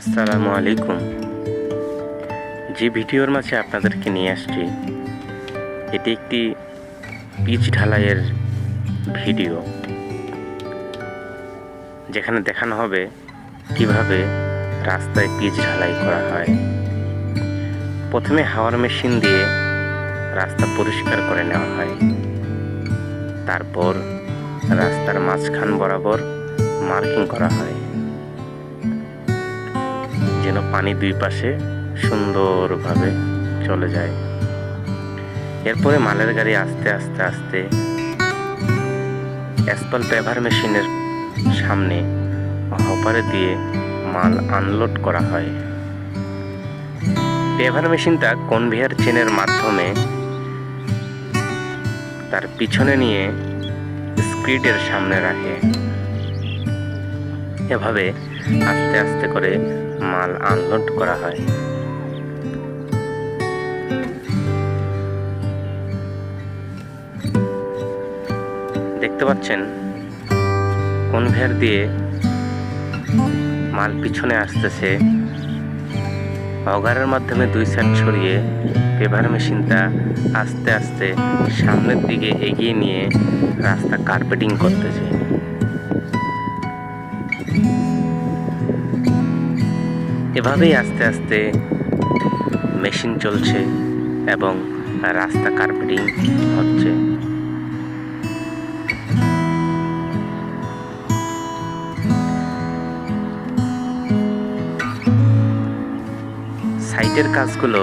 আসসালামু আলাইকুম। যে ভিডিওর মাঝে আপনাদেরকে নিয়ে আসছি, এটি একটি পিচ ঢালাইয়ের ভিডিও, যেখানে দেখানো হবে কীভাবে রাস্তায় পিচ ঢালাই করা হয়। প্রথমে হাওয়ার মেশিন দিয়ে রাস্তা পরিষ্কার করে নেওয়া হয়। তারপর রাস্তার মাঝখান বরাবর মার্কিং করা হয়। যেন পানি দুই পাশে সুন্দরভাবে চলে যায়। এরপরে মালের গাড়ি আস্তে আস্তে আস্তে অ্যাসপাল পেভার মেশিনের সামনে হপারে দিয়ে মাল আনলোড করা হয়। পেভার মেশিনটা কনভেয়ার চেনের মাধ্যমে তার পিছনে নিয়ে স্ক্রিডের সামনে রাখে। এভাবে আস্তে আস্তে করে মাল আনলোড করা হয়। দেখতে পাচ্ছেন? কনভেয়ার দিয়ে মাল পিছনে আসতেছে। অগারের মাধ্যমে দুই সাইড ছড়িয়ে পেভার মেশিনটা আস্তে আস্তে সামনের দিকে এগিয়ে নিয়ে রাস্তা কার্পেটিং করতেছে। এভাবেই আস্তে আস্তে মেশিন চলছে এবং রাস্তা কার্পেটিং হচ্ছে। সাইটের কাজগুলো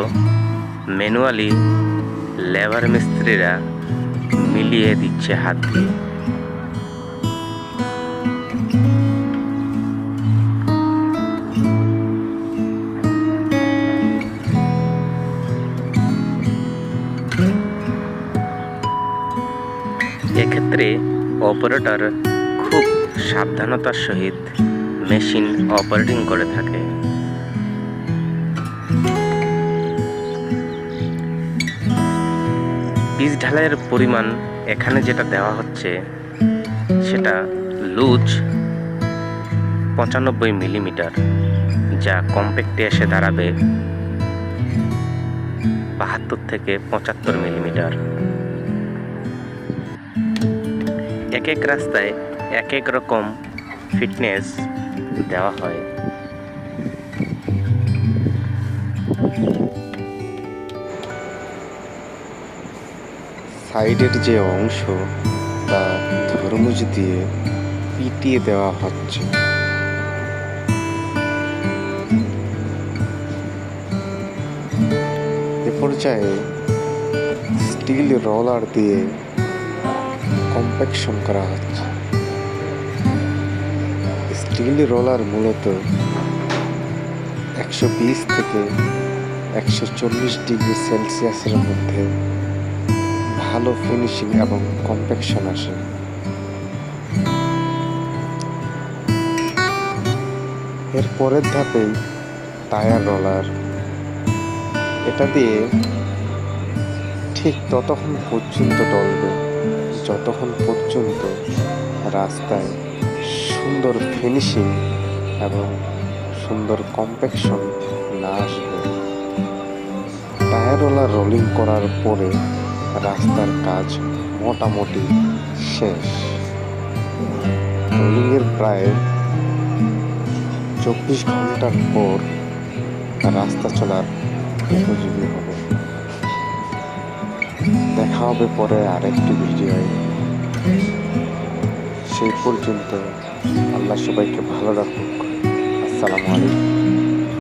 ম্যানুয়ালি লেবার মিস্ত্রিরা মিলিয়ে দিচ্ছে হাত দিয়ে। এক্ষেত্রে অপারেটর খুব সাবধানতার সহিত মেশিন অপারেটিং করে থাকে। বীজ ঢালাইয়ের পরিমাণ এখানে যেটা দেওয়া হচ্ছে, সেটা লুজ পঁচানব্বই মিলিমিটার, যা কম্প্যাক্টে এসে দাঁড়াবে বাহাত্তর থেকে পঁচাত্তর মিলিমিটার। এক এক রাস্তায় এক এক রকম ফিটনেস দেওয়া হয়। সাইডের যে অংশ, তা ধর্মুজ দিয়ে পিটিয়ে দেওয়া হচ্ছে। এ পর্যায়ে স্টিল রোলার দিয়ে কম্প্যাকশন করা হচ্ছে। স্টিল রোলার মূলত একশো বিশ থেকে একশো চল্লিশ ডিগ্রি সেলসিয়াসের মধ্যে ভালো ফিনিশিং এবং কম্প্যাকশন আসে। এর পরের ধাপেই টায়ার রোলার। এটা দিয়ে ঠিক ততক্ষণ পর্যন্ত টলবে যতক্ষণ পর্যন্ত রাস্তায় সুন্দর ফিনিশিং এবং সুন্দর কম্প্যাকশন না আসবে টায়ার রোলার রোলিং করার পরে রাস্তার কাজ মোটামুটি শেষ। রোলিংয়ের প্রায় চব্বিশ ঘণ্টার পর রাস্তা চলার উপযোগী হবে। দেখা হবে পরে আরেকটি ভিডিওয় সেই পর্যন্ত আল্লাহ সবাইকে ভালো রাখুক। আসসালামু আলাইকুম।